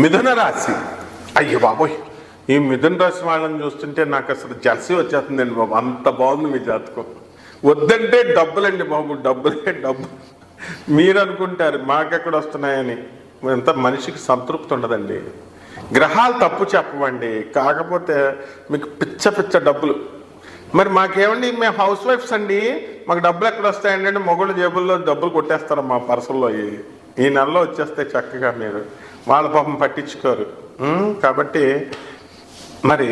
మిథున రాశి. అయ్యో బాబోయ్. ఈ మిథున రాశి వాళ్ళని చూస్తుంటే నాకు అసలు జలసి వచ్చేస్తుందండి బాబు. అంత బాగుంది మీ జాతకం. వద్దంటే డబ్బులండి బాబు డబ్బులే డబ్బు. మీరు అనుకుంటారు మాకెక్కడ వస్తున్నాయని. ఎంత మనిషికి సంతృప్తి ఉండదండి. గ్రహాలు తప్పు చెప్పవండి. కాకపోతే మీకు పిచ్చ పిచ్చ డబ్బులు. మరి మాకేమండి మేము హౌస్ వైఫ్స్ అండి. మాకు డబ్బులు ఎక్కడ వస్తాయండి అంటే మొగుళ్ళ జేబుల్లో డబ్బులు కొట్టేస్తారు మా పర్సల్లో ఈ నెలలో వచ్చేస్తే చక్కగా మీరు. వాళ్ళ పాపం పట్టించుకోరు. కాబట్టి మరి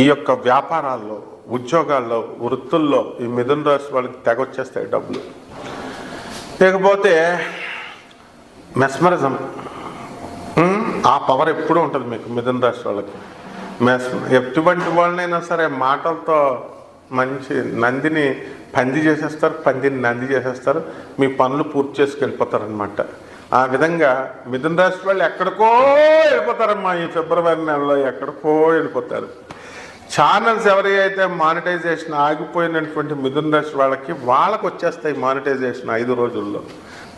ఈ యొక్క వ్యాపారాల్లో ఉద్యోగాల్లో వృత్తుల్లో ఈ మిథున రాశి వాళ్ళకి తెగ వచ్చేస్తాయి డబ్బులు. లేకపోతే మెస్మరిజం. ఆ పవర్ ఎప్పుడూ ఉంటుంది మీకు మిథున రాశి వాళ్ళకి. మెస్ ఎటువంటి వాళ్ళనైనా సరే మాటలతో మంచి నందిని పంది చేసేస్తారు పందిని నంది చేసేస్తారు. మీ పనులు పూర్తి చేసుకెళ్ళిపోతారు అనమాట ఆ విధంగా మిథున రాశి వాళ్ళు ఎక్కడికో వెళ్ళిపోతారమ్మా ఈ ఫిబ్రవరి నెలలో ఎక్కడికో వెళ్ళిపోతారు. ఛానల్స్ ఎవరైతే మానిటైజేషన్ ఆగిపోయినటువంటి మిథున రాశి వాళ్ళకి వాళ్ళకు వచ్చేస్తాయి మానిటైజేషన్ ఐదు రోజుల్లో.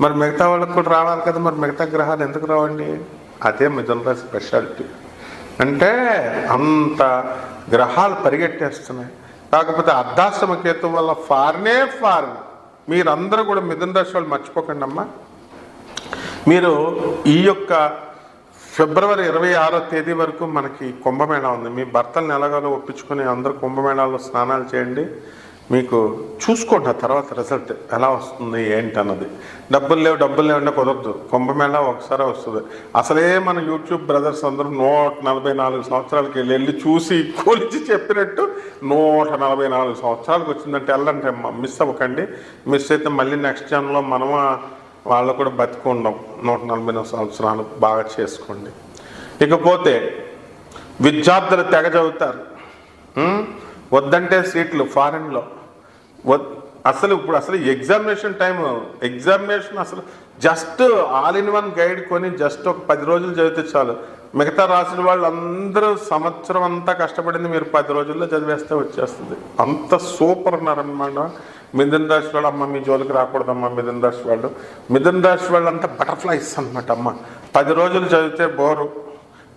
మరి మిగతా వాళ్ళకి కూడా రావాలి కదా మరి మిగతా గ్రహాలు ఎందుకు రావండి? అదే మిథున రాశి స్పెషాలిటీ అంటే అంత గ్రహాలు పరిగెట్టేస్తున్నాయి. కాకపోతే అర్ధాశ్రమ కేతు వల్ల ఫారినే ఫారిన్ మీరందరూ కూడా మిథున రాశి వాళ్ళు మర్చిపోకండి అమ్మా మీరు ఈ యొక్క ఫిబ్రవరి ఇరవై ఆరో తేదీ వరకు మనకి కుంభమేళా ఉంది. మీ భర్తలను ఎలాగోలో ఒప్పించుకొని అందరూ కుంభమేళాలో స్నానాలు చేయండి. మీకు చూసుకోండి ఆ తర్వాత రిజల్ట్ ఎలా వస్తుంది ఏంటి అన్నది డబ్బులు లేవు డబ్బులు లేవు కుదరదు. కుంభమేళ ఒకసారి వస్తుంది. అసలే మన యూట్యూబ్ బ్రదర్స్ అందరూ నూట నలభై నాలుగు సంవత్సరాలకి వెళ్ళి వెళ్ళి చూసి కొలిచి చెప్పినట్టు నూట నలభై నాలుగు సంవత్సరాలకు వచ్చిందంటే వెళ్ళండి మిస్ అవ్వకండి. మిస్ అయితే మళ్ళీ నెక్స్ట్ జన్లో మనము వాళ్ళు కూడా బతికుండం నూట నలభై సంవత్సరాలు బాగా చేసుకోండి. ఇకపోతే విద్యార్థులు తెగ చదువుతారు. వద్దంటే సీట్లు ఫారెన్లో. వద్ అసలు ఇప్పుడు అసలు ఎగ్జామినేషన్ టైం ఎగ్జామినేషన్ అసలు just all in one guide కొని జస్ట్ ఒక పది రోజులు చదివితే చాలు. మిగతా రాసిన వాళ్ళు అందరూ సంవత్సరం అంతా కష్టపడింది మీరు పది రోజుల్లో చదివేస్తే వచ్చేస్తుంది. అంత సూపర్ ఉన్నారనమాట మిథున్ రాశి వాళ్ళు అమ్మ మీ జోలికి రాకూడదమ్మా మిథున రాశి వాళ్ళు మిథున రాశి వాళ్ళు అంతా బటర్ఫ్లైస్ అనమాట అమ్మ పది రోజులు చదివితే బోరు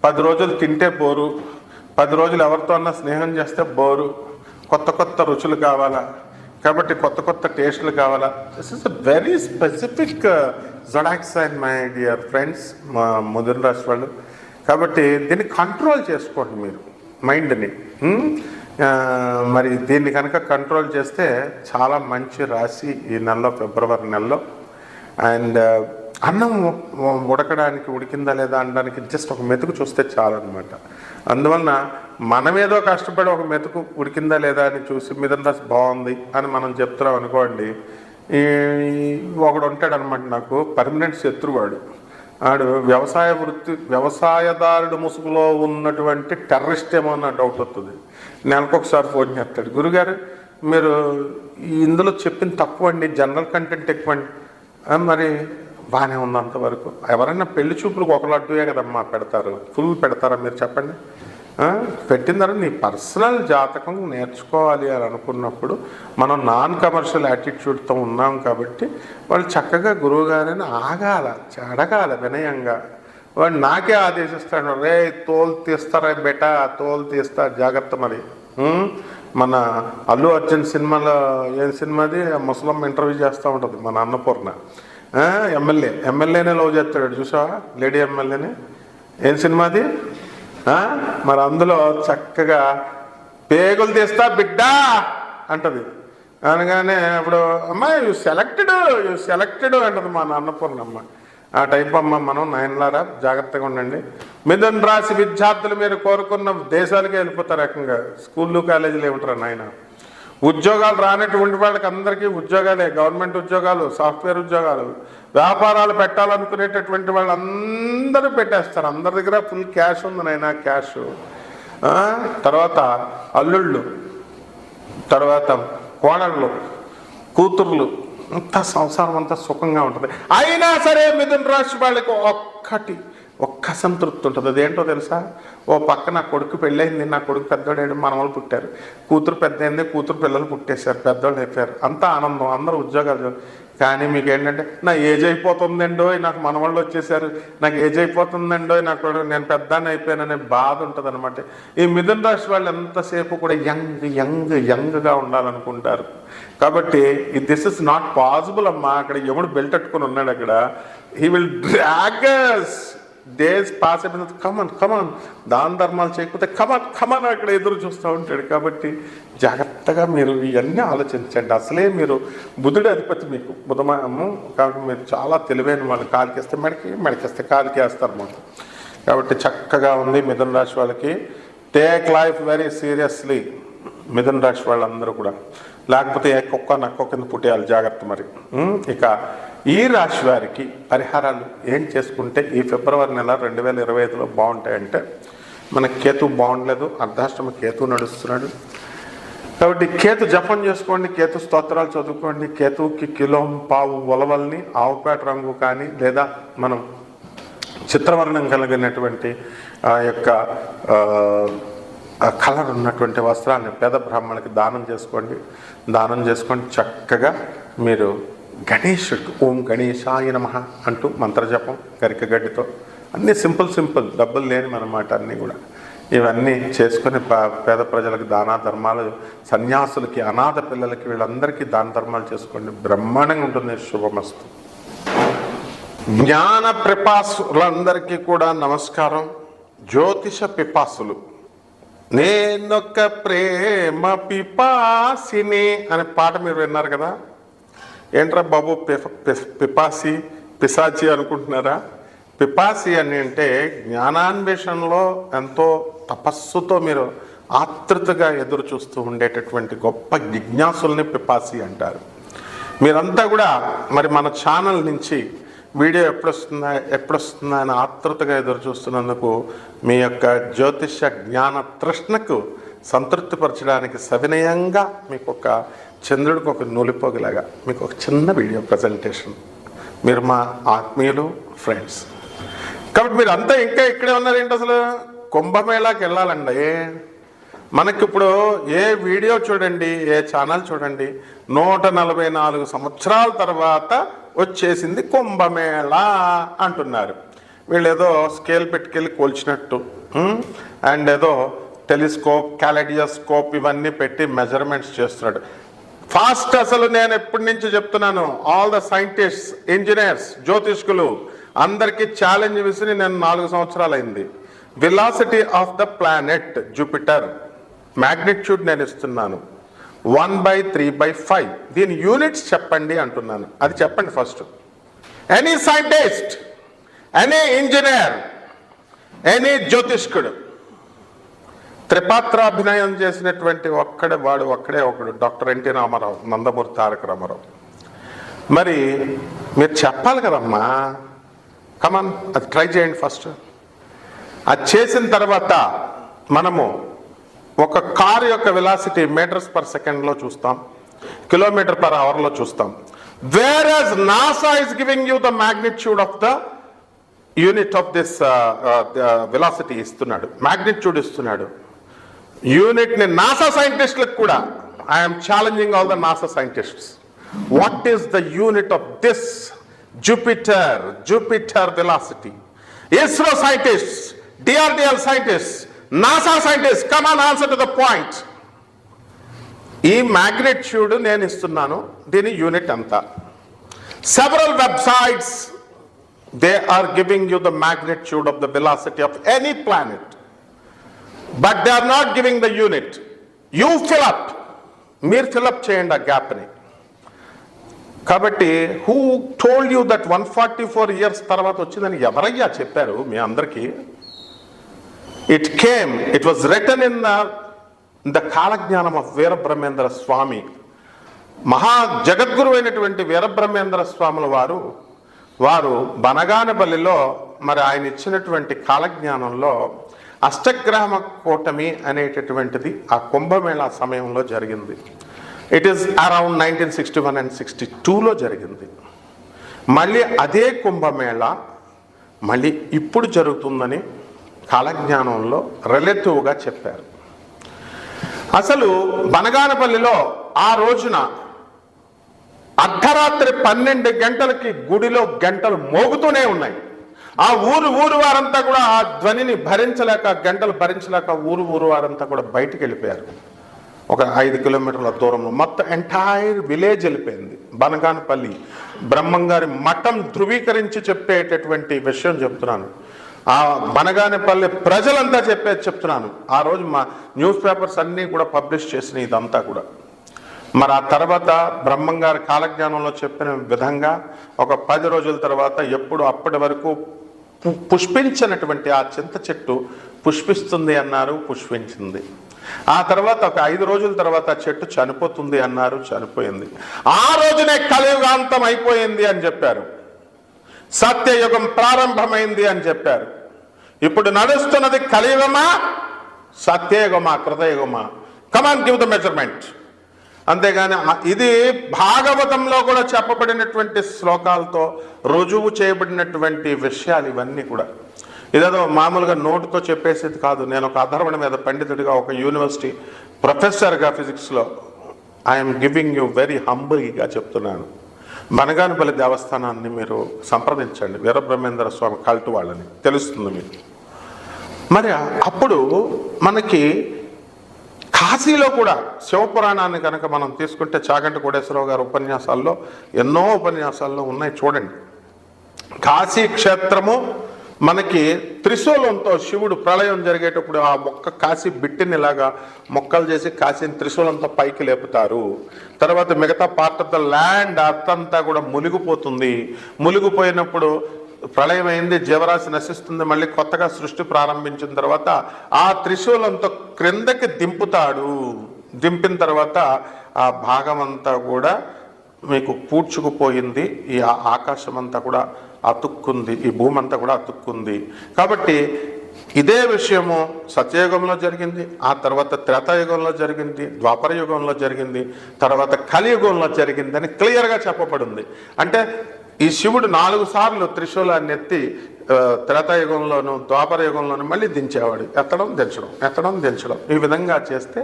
పది రోజులు తింటే బోరు పది రోజులు ఎవరితో అన్నా స్నేహం చేస్తే బోరు. కొత్త కొత్త రుచులు కావాలా? కాబట్టి కొత్త కొత్త టేస్ట్లు కావాలా? This is a very specific zodiacs and my dear friends మా ముదిరి రాశి వాళ్ళు కాబట్టి దీన్ని కంట్రోల్ చేసుకోండి మీరు మైండ్ని మరి దీన్ని కనుక కంట్రోల్ చేస్తే చాలా మంచి రాశి ఈ నెలలో ఫిబ్రవరి నెలలో. అండ్ అన్నం ఉడకడానికి ఉడికిందా లేదా అనడానికి జస్ట్ ఒక మెతుకు చూస్తే చాలన్నమాట. అందువలన మనమేదో కష్టపడి ఒక మెతుకు ఉడికిందా లేదా అని చూసి మిదంతా బాగుంది అని మనం చెప్తున్నాం అనుకోండి ఈ ఒకడు ఉంటాడనమాట నాకు పర్మనెంట్ శత్రువాడు ఆడు వ్యవసాయ వృత్తి వ్యవసాయదారుడు ముసుగులో ఉన్నటువంటి టెర్రరిస్ట్ ఏమో అన్న డౌట్ వస్తుంది నెలకొకసారి ఫోన్ చేస్తాడు. గురుగారు మీరు ఇందులో చెప్పిన తక్కువ అండి జనరల్ కంటెంట్ ఎక్కువ అండి. మరి బాగానే ఉంది అంతవరకు ఎవరైనా పెళ్ళి చూపులకు ఒక లడ్డుయే కదమ్మా పెడతారు. ఫుల్ పెడతారా మీరు చెప్పండి. పెట్టిన తర్వాత నీ పర్సనల్ జాతకం నేర్చుకోవాలి అని అనుకున్నప్పుడు మనం నాన్ కమర్షియల్ యాటిట్యూడ్తో ఉన్నాం కాబట్టి వాళ్ళు చక్కగా గురువుగారిని ఆగాల అడగాల వినయంగా. వాడు నాకే ఆదేశిస్తాడు రే తోలు తీస్తారా బెట తోలు తీస్తా జాగ్రత్త మరి. మన అల్లు అర్జున్ సినిమాలో ఏం సినిమాది ఆ ముసలమ్మ ఇంటర్వ్యూ చేస్తూ ఉంటుంది మన అన్నపూర్ణ. ఎమ్మెల్యే. ఎమ్మెల్యేనే లవ్ చేస్తాడు చూసావా? లేడీ ఎమ్మెల్యేని. ఏం సినిమాది మరి అందులో చక్కగా పేగులు తీస్తా బిడ్డా అంటది. అనగానే ఇప్పుడు అమ్మ యు సెలెక్టెడ్ యు సెలెక్టెడ్ అంటది మా అన్నపూర్ణమ్మ ఆ టైప్ అమ్మ మనం నయన్లారా జాగ్రత్తగా ఉండండి. మిథున్ రాశి విద్యార్థులు మీరు కోరుకున్న దేశాలకే వెళ్ళిపోతారు ఏకంగా. స్కూళ్ళు కాలేజీలు ఏమిటారా నాయన? ఉద్యోగాలు రానటువంటి వాళ్ళకి అందరికీ ఉద్యోగాలే. గవర్నమెంట్ ఉద్యోగాలు సాఫ్ట్వేర్ ఉద్యోగాలు వ్యాపారాలు పెట్టాలనుకునేటటువంటి వాళ్ళు అందరూ పెట్టేస్తారు. అందరి దగ్గర ఫుల్ క్యాష్ ఉంది నాయన క్యాష్. తర్వాత అల్లుళ్ళు తర్వాత కోడళ్ళు కూతుర్లు. అంత సంసారం అంతా సుఖంగా ఉంటుంది. అయినా సరే మిథున రాశి వాళ్ళకి ఒక్కటి ఒక్క సంతృప్తి ఉంటుంది. అదేంటో తెలుసా? ఓ పక్క నా కొడుకు పెళ్ళయింది నా కొడుకు పెద్దోడు మనవాళ్ళు పుట్టారు. కూతురు పెద్ద అయింది కూతురు పిల్లలు పుట్టేశారు పెద్దోళ్ళు అయిపోయారు. అంతా ఆనందం అందరూ ఉద్యోగాలు కానీ మీకు ఏంటంటే నా ఏజ్ అయిపోతుందండో నాకు మనవాళ్ళు వచ్చేసారు. నాకు ఏజ్ అయిపోతుందండో నాకు నేను పెద్దాన్ని అయిపోయాననే బాధ ఉంటుంది అనమాట ఈ మిథున రాశి వాళ్ళు ఎంతసేపు కూడా యంగ్ యంగ్ యంగ్గా ఉండాలనుకుంటారు. కాబట్టి దిస్ ఇస్ నాట్ పాసిబుల్ అమ్మా. అక్కడ ఎవడు బెల్ట్ అట్టుకుని ఉన్నాడు అక్కడ. హీ విల్ డ్రాగస్ డేస్ పాస్ అయిపోయిన కమన్ కమన్ దాన ధర్మాలు చేయకపోతే కమన్ కమన్ అక్కడ ఎదురు చూస్తూ ఉంటాడు. కాబట్టి జాగ్రత్తగా మీరు ఇవన్నీ ఆలోచించండి. అసలే మీరు బుధుడు అధిపతి మీకు. బుధమాము కాబట్టి మీరు చాలా తెలివైన వాళ్ళు కాలికేస్తే మెడకి మెడకేస్తే కాలికేస్తారు మాకు కాబట్టి చక్కగా ఉంది మిథున రాశి వాళ్ళకి. టేక్ లైఫ్ వెరీ సీరియస్లీ మిథున రాశి వాళ్ళందరూ కూడా. లేకపోతే ఏ కుక్క నక్క కింద పుట్టేయాలి. జాగ్రత్త మరి. ఇక ఈ రాశి వారికి పరిహారాలు ఏం చేసుకుంటే ఈ ఫిబ్రవరి నెల రెండు వేల ఇరవై ఐదులో బాగుంటాయంటే మన కేతు బాగుండలేదు. అర్ధాష్టమ కేతు నడుస్తున్నాడు. కాబట్టి కేతు జపం చేసుకోండి కేతు స్తోత్రాలు చదువుకోండి కేతుకి కిలో పావు ఉలవల్ని ఆవుపేట రంగు కానీ లేదా మనం చిత్రవర్ణం కలిగినటువంటి ఆ యొక్క కలర్ ఉన్నటువంటి వస్త్రాన్ని పేద బ్రాహ్మణులకి దానం చేసుకోండి. దానం చేసుకొని చక్కగా మీరు గణేషుడు ఓం గణేశాయ నమ అంటూ మంత్రజపం గరికగడ్డితో అన్నీ సింపుల్ సింపుల్ డబ్బులు లేని అన్నమాట అన్నీ కూడా. ఇవన్నీ చేసుకుని పేద ప్రజలకు దాన ధర్మాలు సన్యాసులకి అనాథ పిల్లలకి వీళ్ళందరికీ దాన ధర్మాలు చేసుకోండి. బ్రహ్మాండంగా ఉంటుంది. శుభమస్తు. జ్ఞాన పిపాసులందరికీ కూడా నమస్కారం. జ్యోతిష పిపాసులు. నేనొక్క ప్రేమ పిపాసిని అనే పాట మీరు విన్నారు కదా? ఏంట్రా బాబు పి- పిపాసి పిశాచి అనుకుంటున్నారా? పిపాసి అని అంటే జ్ఞానాన్వేషణలో ఎంతో తపస్సుతో మీరు ఆతృతగా ఎదురు చూస్తూ ఉండేటటువంటి గొప్ప జిజ్ఞాసుల్ని పిపాసి అంటారు. మీరంతా కూడా మరి మన ఛానల్ నుంచి వీడియో ఎప్పుడొస్తుందా ఎప్పుడొస్తుందా అని ఆతృతగా ఎదురు చూస్తున్నందుకు మీ యొక్క జ్యోతిష జ్ఞాన తృష్ణకు సంతృప్తిపరచడానికి సవినయంగా మీకు ఒక చంద్రుడికి ఒక నూలిపోగలాగా మీకు ఒక చిన్న వీడియో ప్రజెంటేషన్. మీరు మా ఆత్మీయులు ఫ్రెండ్స్. కాబట్టి మీరు అంతా ఇంకా ఇక్కడే ఉన్నారేంటి అసలు? కుంభమేళాకి వెళ్ళాలండి మనకి ఇప్పుడు ఏ వీడియో చూడండి ఏ ఛానల్ చూడండి నూట నలభై నాలుగు సంవత్సరాల తర్వాత వచ్చేసింది కుంభమేళా అంటున్నారు. వీళ్ళు ఏదో స్కేల్ పెట్టుకెళ్ళి కోల్చినట్టు అండ్ ఏదో టెలిస్కోప్ క్యాలడియోస్కోప్ ఇవన్నీ పెట్టి మెజర్మెంట్స్ చేస్తున్నాడు. ఫాస్ట్ అసలు నేను ఎప్పటి నుంచి చెప్తున్నాను? ఆల్ ద సైంటిస్ట్ ఇంజనీర్స్ జ్యోతిష్కులు అందరికీ ఛాలెంజ్ విసిరి నేను నాలుగు సంవత్సరాలు అయింది velocity of the planet Jupiter magnitude నేను ఇస్తున్నాను. One by three by five దీని యూనిట్స్ చెప్పండి అంటున్నాను. అది చెప్పండి first any scientist any engineer any జ్యోతిష్కుడు త్రిపాత్రాభినయం చేసినటువంటి ఒక్కడే వాడు ఒక్కడే ఒకడు డాక్టర్ ఎన్టీ రామారావు నందమూరి తారక రామారావు. మరి మీరు చెప్పాలి కదమ్మా కమాన్ అది ట్రై చేయండి ఫస్ట్ అది చేసిన తర్వాత మనము ఒక కారు యొక్క వెలాసిటీ మీటర్స్ పర్ సెకండ్లో చూస్తాం. కిలోమీటర్ పర్ అవర్లో చూస్తాం. Whereas NASA is giving you the magnitude of the unit of this velocity ఇస్తున్నాడు. మ్యాగ్నిట్యూడ్ ఇస్తున్నాడు. యూనిట్ని నాసా సైంటిస్టులకు కూడా I'm challenging all the NASA scientists what is the unit of this Jupiter Jupiter velocity ISRO scientist DRDL scientist NASA scientist come on answer to the point ఈ magnitude నేను ఇస్తున్నాను దీని unit ఎంత? Several websites they are giving you the magnitude of the velocity of any planet but they are not giving the unit you fill up మీరు fill up చేయండి ఆ గ్యాప్ని కాబట్టి who told you that one forty four years తర్వాత వచ్చిందని ఎవరయ్యా చెప్పారు మీ అందరికీ? It came it was return in the the కాలజ్ఞానం ఆఫ్ వీరబ్రహ్మేంద్ర స్వామి. మహా జగద్గురు అయినటువంటి వీరబ్రహ్మేంద్ర స్వాముల వారు వారు బనగానబల్లిలో మరి ఆయన ఇచ్చినటువంటి కాలజ్ఞానంలో అష్టగ్రహమ కూటమి అనేటటువంటిది ఆ కుంభమేళా సమయంలో జరిగింది. It is around nineteen sixty one and sixty టూలో జరిగింది. మళ్ళీ అదే కుంభమేళ మళ్ళీ ఇప్పుడు జరుగుతుందని కాలజ్ఞానంలో రిలేటివ్గా చెప్పారు. అసలు బనగానపల్లిలో ఆ రోజున అర్ధరాత్రి పన్నెండు గంటలకి గుడిలో గంటలు మోగుతూనే ఉన్నాయి. ఆ ఊరు ఊరు వారంతా కూడా ఆ ధ్వనిని భరించలేక గంటలు భరించలేక ఊరు ఊరు వారంతా కూడా బయటికి వెళ్ళిపోయారు. ఒక ఐదు కిలోమీటర్ల దూరంలో మొత్తం ఎంటైర్ విలేజ్ వెళ్ళిపోయింది. బనగానపల్లి. బ్రహ్మంగారి మఠం ధృవీకరించి చెప్పేటటువంటి విషయం చెప్తున్నాను. ఆ బనగానపల్లి ప్రజలంతా చెప్పేది చెప్తున్నాను. ఆ రోజు మా న్యూస్ పేపర్స్ అన్నీ కూడా పబ్లిష్ చేసిన ఇదంతా కూడా. మరి ఆ తర్వాత బ్రహ్మంగారి కాలజ్ఞానంలో చెప్పిన విధంగా ఒక పది రోజుల తర్వాత ఎప్పుడు అప్పటి వరకు పుష్పించినటువంటి ఆ చింత చెట్టు పుష్పిస్తుంది అన్నారు పుష్పించింది. ఆ తర్వాత ఒక ఐదు రోజుల తర్వాత చెట్టు చనిపోతుంది అన్నారు చనిపోయింది. ఆ రోజునే కలియుగాంతం అయిపోయింది అని చెప్పారు. సత్యయుగం ప్రారంభమైంది అని చెప్పారు. ఇప్పుడు నడుస్తున్నది కలియుగమా సత్యయుగమా కృతయుగమా? Come on give the measurement అంతేగాని ఇది భాగవతంలో కూడా చెప్పబడినటువంటి శ్లోకాలతో రుజువు చేయబడినటువంటి విషయాలు ఇవన్నీ కూడా. ఇదేదో మామూలుగా నోటుతో చెప్పేసేది కాదు. నేను ఒక అధర్వణ మీద పండితుడిగా ఒక యూనివర్సిటీ ప్రొఫెసర్గా ఫిజిక్స్లో ఐఎమ్ గివింగ్ యూ వెరీ హంబుల్గా చెప్తున్నాను. మనగానపల్లి దేవస్థానాన్ని మీరు సంప్రదించండి. వీరబ్రహ్మేంద్ర స్వామి కల్టు వాళ్ళని. తెలుస్తుంది మీకు. మరి అప్పుడు మనకి కాశీలో కూడా శివపురాణాన్ని కనుక మనం తీసుకుంటే చాగంటి కోటేశ్వరరావు గారి ఉపన్యాసాల్లో ఎన్నో ఉపన్యాసాల్లో ఉన్నాయి. చూడండి. కాశీ క్షేత్రము మనకి త్రిశూలంతో శివుడు ప్రళయం జరిగేటప్పుడు ఆ మొక్క కాశీ బిట్టినిలాగా మొక్కలు చేసి కాశీని త్రిశూలంతో పైకి లేపుతారు. తర్వాత మిగతా పార్ట్ ఆఫ్ ద ల్యాండ్ అర్థంతా కూడా మునిగిపోతుంది. మునిగిపోయినప్పుడు ప్రళయం అయింది జీవరాశి నశిస్తుంది మళ్ళీ కొత్తగా సృష్టి ప్రారంభించిన తర్వాత ఆ త్రిశూలంతో క్రిందకి దింపుతాడు. దింపిన తర్వాత ఆ భాగం అంతా కూడా మీకు పూడ్చుకుపోయింది ఈ ఆకాశం అంతా కూడా అతుక్కుంది ఈ భూమి అంతా కూడా అతుక్కుంది. కాబట్టి ఇదే విషయము సత్యయుగంలో జరిగింది ఆ తర్వాత త్రేతాయుగంలో జరిగింది ద్వాపర యుగంలో జరిగింది తర్వాత కలియుగంలో జరిగింది అని క్లియర్గా చెప్పబడింది. అంటే ఈ శివుడు నాలుగు సార్లు త్రిశూలాన్ని ఎత్తి ఆ, త్రేతాయుగంలోను ద్వాపర యుగంలోను మళ్ళీ దించేవాడు. ఎత్తడం దించడం ఎత్తడం దించడం. ఈ విధంగా చేస్తే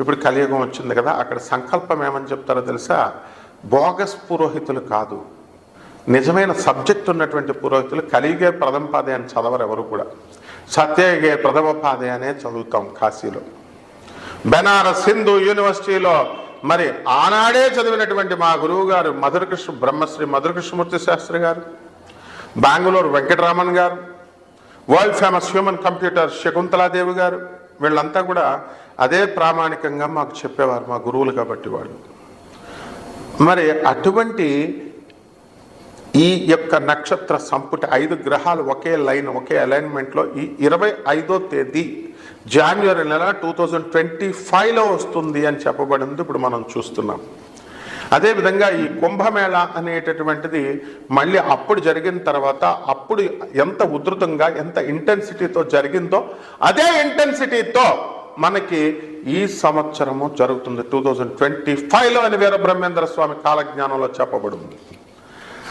ఇప్పుడు కలియుగం వచ్చింది కదా అక్కడ సంకల్పం ఏమని చెప్తారో తెలుసా? బోగస్ పురోహితులు కాదు. నిజమైన సబ్జెక్ట్ ఉన్నటువంటి పురోహితులు కలిగే ప్రథమ పాదే అని చదవరు ఎవరు కూడా. సత్యగే ప్రథమ పాదే అనే చదువుతాం కాశీలో. బెనారస్ హిందూ యూనివర్సిటీలో మరి ఆనాడే చదివినటువంటి మా గురువు గారు మధురకృష్ణ బ్రహ్మశ్రీ మధురకృష్ణమూర్తి శాస్త్రి గారు బెంగళూరు వెంకటరామన్ గారు world famous human computer Shakuntala Devi గారు వీళ్ళంతా కూడా అదే ప్రామాణికంగా మాకు చెప్పేవారు మా గురువులు కాబట్టి వాళ్ళు. మరి అటువంటి ఈ యొక్క నక్షత్ర సంపుటి ఐదు గ్రహాలు ఒకే లైన్ ఒకే అలైన్మెంట్లో ఈ ఇరవై ఐదో తేదీ జాన్వరి నెల టూ థౌజండ్ ట్వంటీ ఫైవ్లో వస్తుంది అని చెప్పబడింది. ఇప్పుడు మనం చూస్తున్నాం. అదేవిధంగా ఈ కుంభమేళ అనేటటువంటిది మళ్ళీ అప్పుడు జరిగిన తర్వాత అప్పుడు ఎంత ఉధృతంగా ఎంత ఇంటెన్సిటీతో జరిగిందో అదే ఇంటెన్సిటీతో మనకి ఈ సంవత్సరము జరుగుతుంది టూ థౌజండ్ ట్వంటీ ఫైవ్లో అని వీరబ్రహ్మేంద్ర స్వామి కాలజ్ఞానంలో చెప్పబడింది.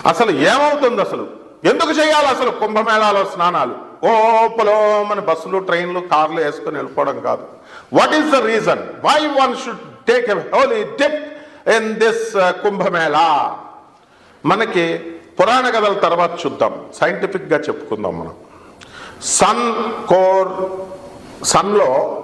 అసలు ఏమవుతుంది అసలు? ఎందుకు చేయాలి అసలు కుంభమేళాలో స్నానాలు? ఓపలో మన బస్సులు ట్రైన్లు కార్లు వేసుకొని వెళ్ళిపోవడం కాదు. What is the reason why one should take a holy dip in this Kumbh Mela? మనకి పురాణ కథల తర్వాత చూద్దాం. సైంటిఫిక్గా చెప్పుకుందాం మనం. సన్ కోర్ సన్లో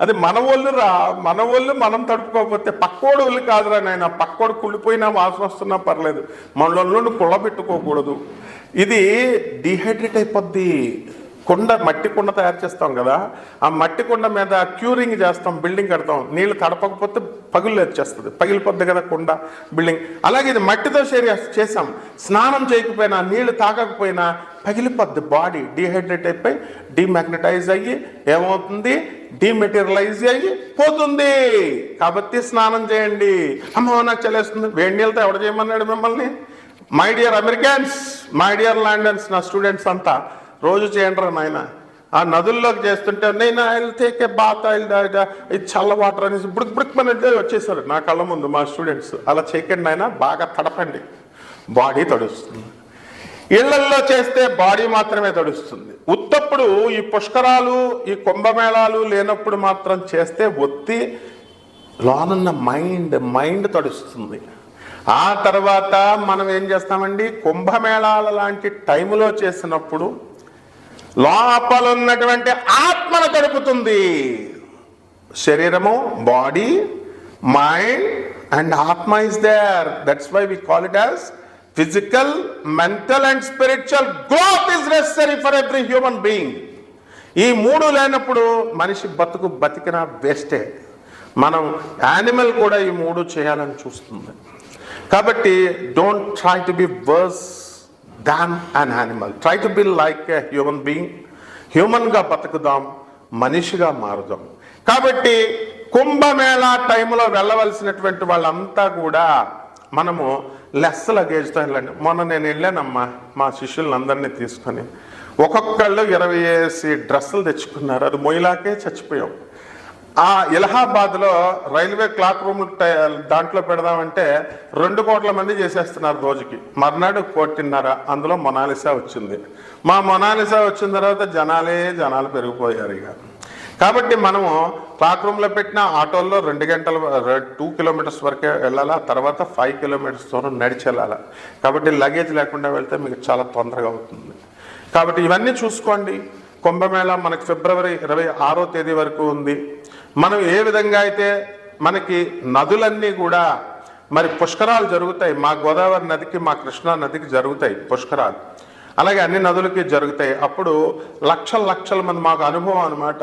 అది మన వాళ్ళు రా మన వాళ్ళు మనం తడుపుకోకపోతే పక్కోడు వాళ్ళు కాదురా నాయన. పక్కోడు కుళ్ళిపోయినా వాసన వస్తున్నా పర్లేదు. మన ఒళ్ళు కుళ్ళ పెట్టుకోకూడదు ఇది డిహైడ్రేట్ అయిపోద్ది. కుండ మట్టి కుండ తయారు చేస్తాం కదా ఆ మట్టి కుండ మీద క్యూరింగ్ చేస్తాం బిల్డింగ్ కడతాం. నీళ్ళు తడపకపోతే పగులు వచ్చేస్తుంది. పగిలిపోద్ది కదా కుండ బిల్డింగ్. అలాగే ఇది మట్టితో షేర్ చేసాం. స్నానం చేయకపోయినా నీళ్ళు తాగకపోయినా పగిలిపోద్ది బాడీ. డిహైడ్రేట్ అయిపోయి డీమ్యాగ్నటైజ్ అయ్యి ఏమవుతుంది? డీమెటీరియలైజ్ అయ్యి పోతుంది. కాబట్టి స్నానం చేయండి. అమ్మో నాకు చలేస్తుంది. వేడి నీళ్ళతో ఎవడ చేయమన్నాడు మిమ్మల్ని? My dear Americans my dear Londons నా స్టూడెంట్స్ అంతా. రోజు చేయండి రా నాయన. ఆ నదుల్లోకి చేస్తుంటే నేను ఐల్ తేకే బాత్ ఐల్ ఇది చల్ల వాటర్ అనేసి బుడుక్ బుడుక్ మన వచ్చేసారు. నా కళ్ళ ముందు మా స్టూడెంట్స్. అలా చేయకండి ఆయన బాగా తడపండి. బాడీ తడుస్తుంది. ఇళ్ళల్లో చేస్తే బాడీ మాత్రమే తడుస్తుంది. ఉత్తప్పుడు ఈ పుష్కరాలు ఈ కుంభమేళాలు లేనప్పుడు మాత్రం చేస్తే ఒత్తి లోనున్న మైండ్ మైండ్ తడుస్తుంది. ఆ తర్వాత మనం ఏం చేస్తామండి? కుంభమేళాల లాంటి టైములో చేసినప్పుడు లోపలున్నటువంటి ఆత్మను గడుపుతుంది శరీరము బాడీ మైండ్ అండ్ ఆత్మ is there that's why we call it as physical mental and spiritual growth is necessary for every human being ఈ మూడు లేనప్పుడు మనిషి బతుకు బతికిన వేస్టే. మనం యానిమల్ కూడా ఈ మూడు చేయాలని చూస్తుంది. కాబట్టి don't try to be worse than an animal try to be like a human being హ్యూమన్గా బతుకుదాం మనిషిగా మారుదాం. కాబట్టి కుంభమేళా టైంలో వెళ్ళవలసినటువంటి వాళ్ళంతా కూడా మనము లెస్ లగేజ్తో వెళ్ళండి. మొన్న నేను వెళ్ళానమ్మా మా శిష్యులందరినీ తీసుకొని. ఒక్కొక్కళ్ళు ఇరవై వేసి డ్రెస్సులు తెచ్చుకున్నారు. అది మొయిలాకే చచ్చిపోయాం. ఆ ఇలహాబాద్లో రైల్వే క్లాక్ రూమ్ దాంట్లో పెడదామంటే రెండు కోట్ల మంది చేసేస్తున్నారు రోజుకి. మర్నాడు కోటిన్నర అందులో మొనాలిసా వచ్చింది. మా మొనాలిసా వచ్చిన తర్వాత జనాలే జనాలు పెరిగిపోయారు ఇక. కాబట్టి మనము క్లాక్ రూమ్లో పెట్టిన ఆటోల్లో రెండు గంటల టూ కిలోమీటర్స్ వరకే వెళ్ళాలా తర్వాత ఫైవ్ కిలోమీటర్స్ దూరం నడిచి వెళ్ళాలా. కాబట్టి లగేజ్ లేకుండా వెళ్తే మీకు చాలా తొందరగా అవుతుంది. కాబట్టి ఇవన్నీ చూసుకోండి. కుంభమేళ మనకి ఫిబ్రవరి ఇరవై ఆరో తేదీ వరకు ఉంది. మనం ఏ విధంగా అయితే మనకి నదులన్నీ కూడా మరి పుష్కరాలు జరుగుతాయి మా గోదావరి నదికి మా కృష్ణా నదికి జరుగుతాయి పుష్కరాలు. అలాగే అన్ని నదులకి జరుగుతాయి. అప్పుడు లక్షల లక్షల మంది మాకు అనుభవం అనమాట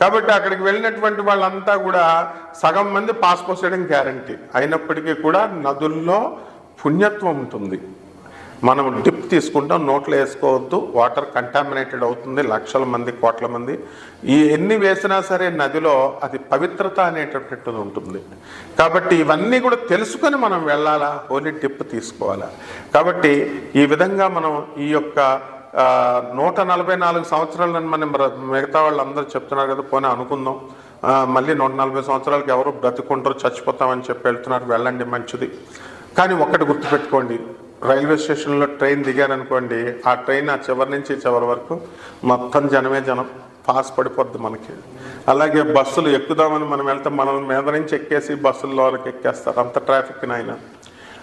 కాబట్టి అక్కడికి వెళ్ళినటువంటి వాళ్ళంతా కూడా సగం మంది పాస్ పోసేయడం గ్యారంటీ. అయినప్పటికీ కూడా నదుల్లో పుణ్యత్వం ఉంటుంది. మనం డిప్ తీసుకుంటాం నోట్లో వేసుకోవద్దు వాటర్ కంటామినేటెడ్ అవుతుంది లక్షల మంది కోట్ల మంది. ఈ ఎన్ని వేసినా సరే నదిలో అది పవిత్రత అనేటటువంటిది ఉంటుంది. కాబట్టి ఇవన్నీ కూడా తెలుసుకొని మనం వెళ్ళాలా? ఓన్లీ డిప్ తీసుకోవాలా? కాబట్టి ఈ విధంగా మనం ఈ యొక్క నూట నలభై నాలుగు సంవత్సరాలని మనం మిగతా వాళ్ళు అందరూ చెప్తున్నారు కదా పోనీ అనుకుందాం. మళ్ళీ నూట నలభై సంవత్సరాలకి ఎవరు బ్రతుకుంటారు చచ్చిపోతామని చెప్పి వెళ్తున్నారు వెళ్ళండి మంచిది. కానీ ఒక్కటి గుర్తుపెట్టుకోండి రైల్వే స్టేషన్లో ట్రైన్ దిగారనుకోండి ఆ ట్రైన్ ఆ చివరి నుంచి చివరి వరకు మొత్తం జనమే జనం పాస్ పడిపోద్ది మనకి. అలాగే బస్సులు ఎక్కుదామని మనం వెళ్తే మనల్ని మీద నుంచి ఎక్కేసి బస్సుల్లోకి ఎక్కేస్తారు అంత ట్రాఫిక్ నాయన.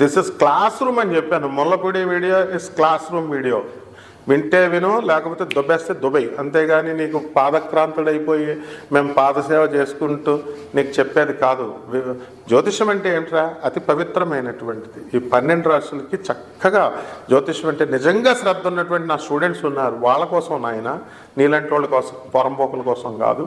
దిస్ ఇస్ క్లాస్ రూమ్ అని చెప్పాను. Mullapudi video is classroom video వింటే విను లేకపోతే దుబ్బేస్తే దుబై అంతేగాని నీకు పాదక్రాంతుడైపోయి మేము పాదసేవ చేసుకుంటూ నీకు చెప్పేది కాదు. జ్యోతిషం అంటే ఏంట్రా? అతి పవిత్రమైనటువంటిది. ఈ పన్నెండు రాష్ట్రాలకి చక్కగా జ్యోతిషం అంటే నిజంగా శ్రద్ధ ఉన్నటువంటి నా స్టూడెంట్స్ ఉన్నారు. వాళ్ళ కోసం నాయన నీలాంటి వాళ్ళ కోసం పొరంపోకుల కోసం కాదు.